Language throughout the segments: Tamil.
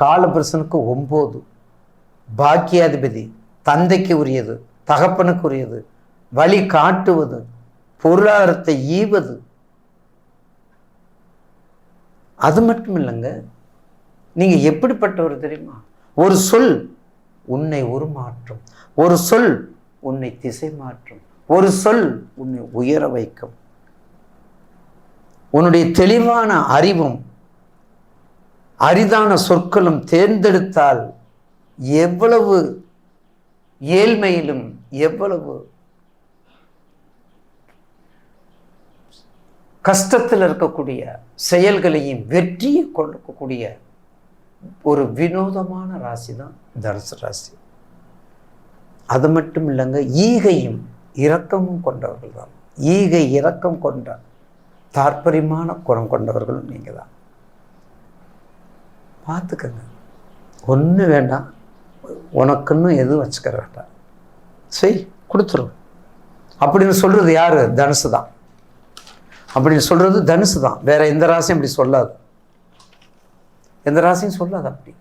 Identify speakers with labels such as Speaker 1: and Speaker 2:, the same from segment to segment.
Speaker 1: காலபுருஷனுக்கு ஒம்பது பாக்கியாதிபதி தந்தைக்கு உரியது தகப்பனுக்கு உரியது வழி காட்டுவது பொருளாதாரத்தை ஈவது. அது மட்டும் இல்லைங்க. நீங்கள் எப்படிப்பட்டவர் தெரியுமா? ஒரு சொல் உன்னை உருமாற்றும். ஒரு சொல் உன்னை திசை மாற்றும். ஒரு சொல் உன்னை உயர வைக்கும். உன்னுடைய தெளிவான அறிவும் அரிதான சொற்களும் தேர்ந்தெடுத்தால் எவ்வளவு ஏழ்மையிலும் எவ்வளவு கஷ்டத்தில் இருக்கக்கூடிய செயல்களையும் வெற்றியை கொடுக்கக்கூடிய ஒரு வினோதமான ராசி தான் தனுசு ராசி. அது மட்டும் இல்லைங்க ஈகையும் இரக்கமும் கொண்டவர்கள் தான் ஈகை இரக்கம் கொண்ட தாற்பரியமான குணம் கொண்டவர்களும் நீங்கள் தான் பார்த்துக்கங்க. ஒன்றும் வேண்டாம். உனக்குன்னு எதுவும் வச்சுக்கிற வேண்டாம் சரி கொடுத்துரும் அப்படின்னு சொல்கிறது யார்? தனுசு தான். அப்படின்னு சொல்கிறது தனுசு தான். வேற எந்த ராசியும் அப்படி சொல்லாது. எந்த ராசியும் சொல்லாது அப்படி.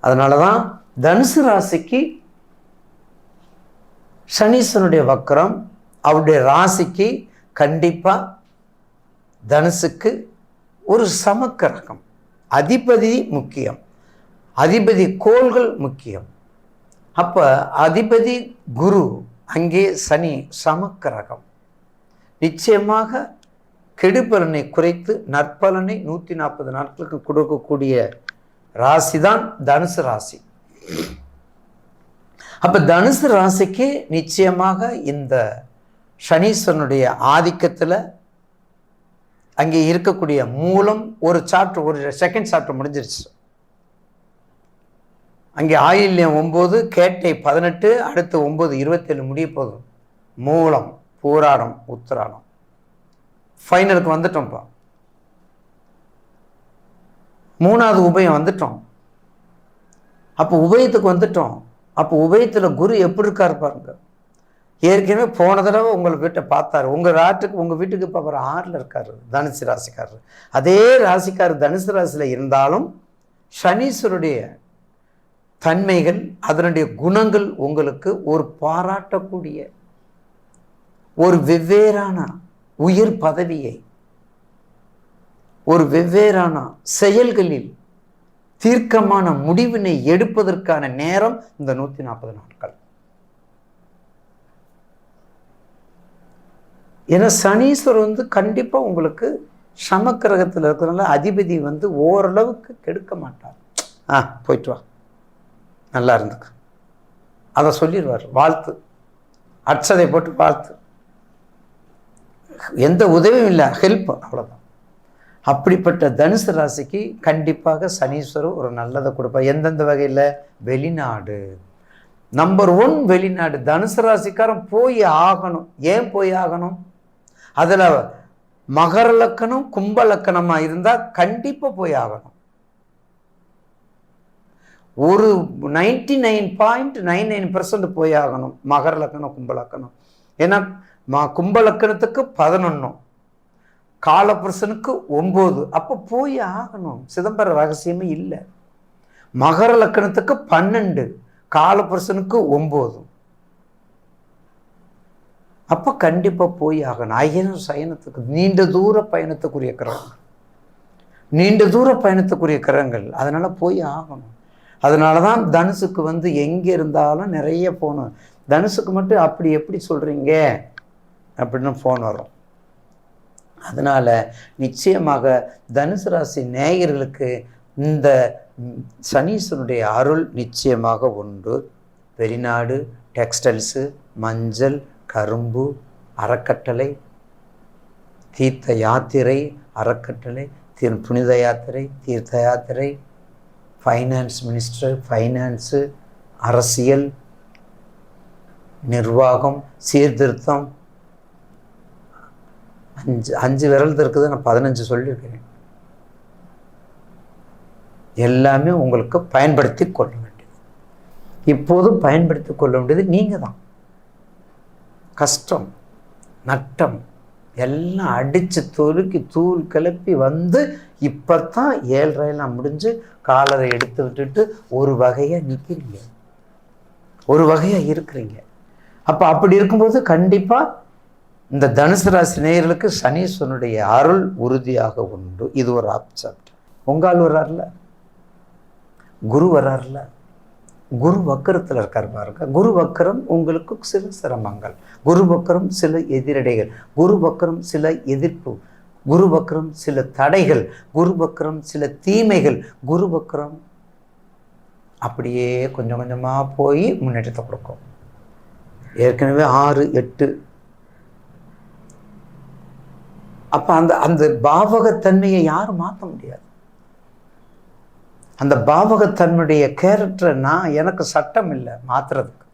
Speaker 1: அதனால தான் தனுசு ராசிக்கு சனீஸ்வரனுடைய வக்கரம் அவருடைய ராசிக்கு கண்டிப்பாக தனுசுக்கு ஒரு சமக்கரகம். அதிபதி முக்கியம். அதிபதி கோள்கள் முக்கியம். அப்போ அதிபதி குரு அங்கே சனி சமக்கரகம். நிச்சயமாக கெடுபலனை குறைத்து நற்பலனை நூற்றி நாற்பது நாட்களுக்கு கொடுக்கக்கூடிய ராசி தான் தனுசு ராசி. அப்போ தனுசு ராசிக்கு நிச்சயமாக இந்த சனீஸ்வரனுடைய ஆதிக்கத்தில் அங்கே இருக்கக்கூடிய மூலம் ஒரு சாப்டர் ஒரு செகண்ட் சாப்டர் முடிஞ்சிருச்சு. அங்கே ஆயில்யம் ஒம்பது கேட்டை பதினெட்டு அடுத்து ஒம்பது இருபத்தேழு முடிய போதும் மூலம் பூராடம் உத்திராடம். ஃபைனலுக்கு வந்துட்டோம்ப்பா மூணாவது உபயம் வந்துட்டோம். அப்போ உபயத்துக்கு வந்துட்டோம். அப்போ உபயத்தில் குரு எப்படி இருக்காரு பாருங்க. ஏற்கனவே போன தடவை உங்கள் வீட்டை பார்த்தாரு. உங்கள் ராட்டுக்கு உங்கள் வீட்டுக்கு இப்போ அவர் ஆறில் இருக்காரு தனுசு ராசிக்காரர். அதே ராசிக்காரர் தனுசு ராசியில் இருந்தாலும் சனீஸ்வருடைய தன்மைகள் அதனுடைய குணங்கள் உங்களுக்கு ஒரு பாராட்டக்கூடிய ஒரு வெவ்வேறான உயர் பதவியை ஒரு வெவ்வேறான செயல்களில் தீர்க்கமான முடிவினை எடுப்பதற்கான நேரம் இந்த நூற்றி நாற்பது நாட்கள். ஏன்னா சனீஸ்வரர் வந்து கண்டிப்பாக உங்களுக்கு சமக்கிரகத்தில் இருக்கிறனால அதிபதி வந்து ஓரளவுக்கு கெடுக்க மாட்டார். ஆ போயிட்டு வா. நல்லா இருந்துக்க. அதை சொல்லிடுவார். வாழ்த்து. அட்சதை போட்டு வாழ்த்து. எந்த உதவியும் இல்லை. ஹெல்ப் அவ்வளோதான் அப்படிப்பட்ட தனுசு ராசிக்கு கண்டிப்பாக சனீஸ்வரர் ஒரு நல்லதை கொடுப்பார். எந்தெந்த வகையில்? வெளிநாடு. நம்பர் ஒன் வெளிநாடு. தனுசு ராசிக்காரன் போய் ஆகணும். ஏன் போய் ஆகணும்? அதில் மகர லக்கணம் கும்ப லக்கணமாக இருந்தால் கண்டிப்பாக போய் ஆகணும். ஒரு ninety nine point nine nine percent போய் ஆகணும் மகர லக்கணம் கும்ப லக்கணம். ஏன்னா மா கும்ப லக்கணத்துக்கு பதினொன்றும் காலபுருஷனுக்கு ஒம்பது அப்போ போய் ஆகணும். சிதம்பர ரகசியமே இல்லை. மகர லக்கணத்துக்கு பன்னெண்டு காலபுருஷனுக்கு ஒம்பது அப்போ கண்டிப்பாக போய் ஆகணும். அயனம் சயனத்துக்கு நீண்ட தூர பயணத்துக்குரிய கிரகங்கள் நீண்ட தூர பயணத்துக்குரிய கிரகங்கள். அதனால் போய் ஆகணும். அதனால தான் தனுசுக்கு வந்து எங்கே இருந்தாலும் நிறைய போகணும் தனுசுக்கு மட்டும் அப்படி எப்படி சொல்கிறீங்க அப்படின்னு ஃபோன் வரும். அதனால் நிச்சயமாக தனுசு ராசி நேயர்களுக்கு இந்த சனீஸ்வனுடைய அருள் நிச்சயமாக உண்டு. வெளிநாடு டெக்ஸ்டைல்ஸு மஞ்சள் கரும்பு அறக்கட்டளை தீர்த்த யாத்திரை அறக்கட்டளை தீர் புனித யாத்திரை தீர்த்த யாத்திரை ஃபைனான்ஸ் மினிஸ்டர் ஃபைனான்ஸு அரசியல் நிர்வாகம் சீர்திருத்தம். அஞ்சு அஞ்சு விரல் இருக்குது நான் பதினஞ்சு சொல்லியிருக்கிறேன். எல்லாமே உங்களுக்கு பயன்படுத்தி கொள்ள வேண்டியது. இப்போது பயன்படுத்தி கொள்ள வேண்டியது நீங்கள் தான் கஷ்டம் நட்டம் எல்லாம் அடித்து தொறுக்கி தூள் கிளப்பி வந்து இப்போ தான் ஏழ்ரையெல்லாம் முடிஞ்சு காலரை எடுத்து விட்டுட்டு ஒரு வகையாக நிற்கிறீங்க ஒரு வகையாக இருக்கிறீங்க. அப்போ அப்படி இருக்கும்போது கண்டிப்பாக இந்த தனுசு ராசி நேயர்களுக்கு சனீஸ்வரனுடைய அருள் உறுதியாக உண்டு. இது ஒரு ஆப்செப்ட் உங்கால் வர்றார்ல? குரு வர்றார்ல? குரு வக்கரத்தில் இருக்கார் பாருங்க. குரு வக்கரம் உங்களுக்கு சில சிரமங்கள். குரு வக்கரம் சில எதிரடைகள். குரு வக்கரம் சில எதிர்ப்பு. குரு வக்கரம் சில தடைகள். குரு வக்கரம் சில தீமைகள். குரு வக்கரம் அப்படியே கொஞ்சம் கொஞ்சமாக போய் முன்னேற்றத்தை கொடுக்கும். ஏற்கனவே ஆறு எட்டு. அப்போ அந்த அந்த பாவகத்தன்மையை யாரும் மாற்ற முடியாது. அந்த பாவகத்தன்மையுடைய கேரக்டரை நான் எனக்கு சட்டம் இல்லை மாத்துறதுக்கு.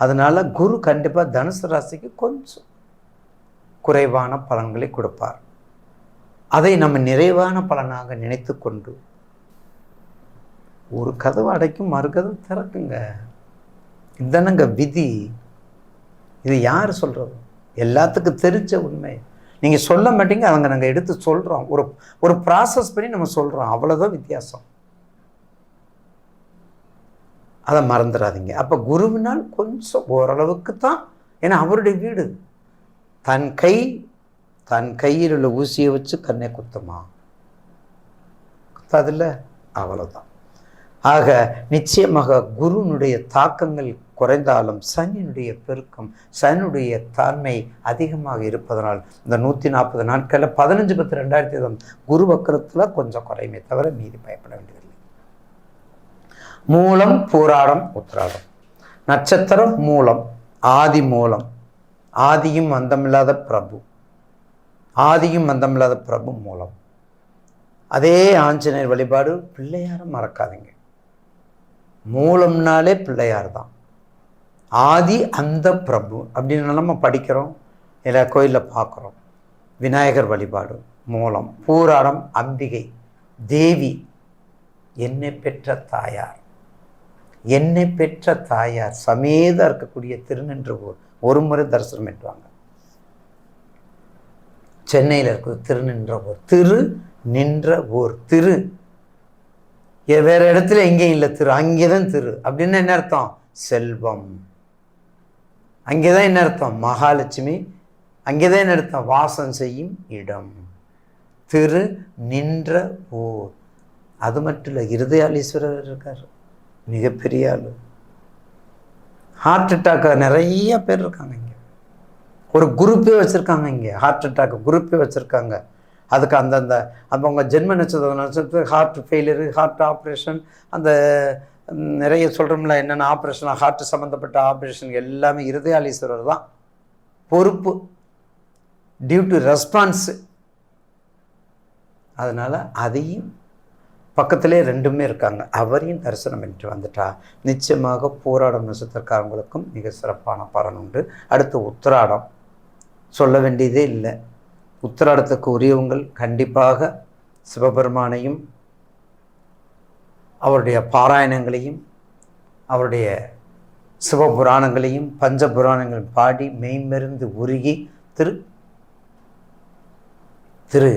Speaker 1: அதனால் குரு கண்டிப்பாக தனுசு ராசிக்கு கொஞ்சம் குறைவான பலன்களை கொடுப்பார். அதை நம்ம நிறைவான பலனாக நினைத்து கொண்டு ஒரு கதவு அடைக்கும் மறு கதவு திறக்குங்க. இதுதானங்க விதி. இது யார் சொல்கிறது எல்லாத்துக்கும் தெரிஞ்ச உண்மை. நீங்கள் சொல்ல மாட்டீங்க அவங்க நாங்கள் எடுத்து சொல்கிறோம் ஒரு ஒரு ப்ராசஸ் பண்ணி நம்ம சொல்கிறோம் அவ்வளோதான் வித்தியாசம். அதை மறந்துடாதீங்க. அப்போ குருவினால் கொஞ்சம் ஓரளவுக்கு தான் ஏன்னா அவருடைய வீடு. தன் கை தன் கையில் உள்ள ஊசியை வச்சு கண்ணை குத்துமா? குத்தாதில்ல? அவ்வளோதான் ஆக நிச்சயமாக குருனுடைய தாக்கங்கள் குறைந்தாலும் சனியினுடைய பெருக்கம் சனியுடைய தன்மை அதிகமாக இருப்பதனால் இந்த நூற்றி நாற்பது நாட்களில் பதினஞ்சு பத்து ரெண்டாயிரத்தி இருபது குரு வக்கரத்தில் கொஞ்சம் குறையுமே தவிர மீதி பயப்பட வேண்டியதில்லை. மூலம் பூராடம் உத்திராடம். நட்சத்திரம் மூலம் ஆதி மூலம். ஆதியும் அந்தமில்லாத பிரபு. ஆதியும் அந்தமில்லாத பிரபு மூலம். அதே ஆஞ்சநேயர் வழிபாடு பிள்ளையாரை மறக்காதீங்க. மூலம்னாலே பிள்ளையார் தான் ஆதி அந்த பிரபு அப்படின்னு நம்ம படிக்கிறோம். இல்லை கோயிலில் பார்க்குறோம். விநாயகர் வழிபாடு மூலம். பூராடம் அம்பிகை. தேவி என்னை பெற்ற தாயார். என்னை பெற்ற தாயார். சமேத இருக்கக்கூடிய திருநின்றவூர் ஒரு முறை தரிசனம் பெற்றுவாங்க சென்னையில் இருக்கிற திருநின்றவூர். திரு நின்ற ஊர் திரு. வேறு இடத்துல எங்கேயும் இல்லை திரு. அங்கே தான் திரு. அப்படின்னு என்ன அர்த்தம்? செல்வம். அங்கே தான் என்ன அர்த்தம்? மகாலட்சுமி. அங்கே தான் என்ன அர்த்தம்? வாசம் செய்யும் இடம். திரு நின்ற ஊர் அது மட்டும் இல்லை இருதயாலீஸ்வரர் இருக்கார். மிகப்பெரிய ஆள். ஹார்ட் அட்டாக் நிறைய பேர் இருக்காங்க இங்கே. ஒரு குரூப்பே வச்சுருக்காங்க இங்கே. ஹார்ட் அட்டாக் குரூப்பே வச்சுருக்காங்க. அதுக்கு அந்தந்த அவங்க ஜென்ம நட்சத்திரம் நட்சத்திரம் ஹார்ட் ஃபெயிலியரு ஹார்ட் ஆப்ரேஷன் அந்த நிறைய சொல்கிறோம்ல என்னென்ன ஆப்ரேஷன் ஹார்ட் சம்மந்தப்பட்ட ஆப்ரேஷன் எல்லாமே இருதயாலீஸ்வரர் தான். பொறுப்பு டியூ டு ரெஸ்பான்ஸு அதனால் அதையும் பக்கத்திலே ரெண்டுமே இருக்காங்க. அவரையும் தரிசனம் பண்ணிட்டு வந்துட்டா. நிச்சயமாக போராடம் நட்சத்திரக்காரங்களுக்கும் மிக சிறப்பான பலன் உண்டு. அடுத்து உத்திராடம். சொல்ல வேண்டியதே இல்லை. உத்திராடத்துக்கு உரியவங்கள் கண்டிப்பாக சிவபெருமானையும் அவருடைய பாராயணங்களையும் அவருடைய சிவபுராணங்களையும் பஞ்சபுராணங்களையும் பாடி மெய்மருந்து உருகி திரு திரு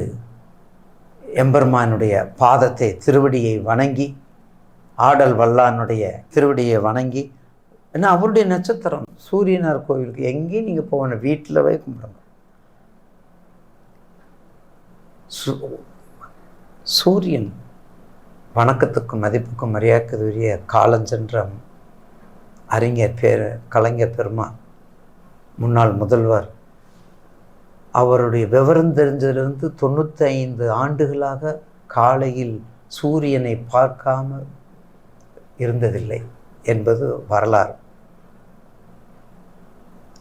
Speaker 1: எம்பெருமானுடைய பாதத்தை திருவடியை வணங்கி ஆடல் வல்லானுடைய திருவடியை வணங்கி ஏன்னா அவருடைய நட்சத்திரம் சூரியனார் கோவிலுக்கு எங்கேயும் நீங்கள் போகணும் வீட்டில் போய் கும்பிடுங்க சூரியன். வணக்கத்துக்கும் மதிப்புக்கும் மரியாதைக்குரிய காலஞ்சென்ற அறிஞர் பேர் கலைஞர் பெருமான் முன்னாள் முதல்வர். அவருடைய விவரம் தெரிஞ்சதிலிருந்து தொண்ணூற்றி ஐந்து ஆண்டுகளாக காலையில் சூரியனை பார்க்காம இருந்ததில்லை என்பது வரலாறு.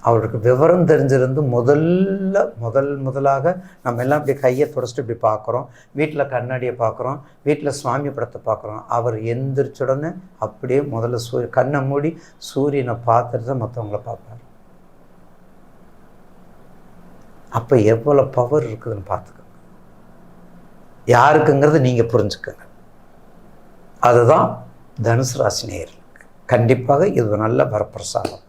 Speaker 1: அவருக்கு விவரம் தெரிஞ்சிருந்து முதல்ல முதல் முதலாக நம்ம எல்லாம் இப்படி கையை தொடச்சிட்டு இப்படி பார்க்குறோம். வீட்டில் கண்ணாடியை பார்க்குறோம். வீட்டில் சுவாமி படத்தை பார்க்குறோம். அவர் எந்திரிச்ச உடனே அப்படியே முதல்ல சூ கண்ணை மூடி சூரியனை பார்த்துட்டு தான் மற்றவங்கள பார்ப்பார். அப்போ எவ்வளோ பவர் இருக்குதுன்னு பார்த்துக்கோங்க யாருக்குங்கிறத நீங்கள் புரிஞ்சுக்கோங்க அதுதான் தனுசு ராசி நேயர்களுக்கு. கண்டிப்பாக இது ஒரு நல்ல வரப்பிரசாதம்.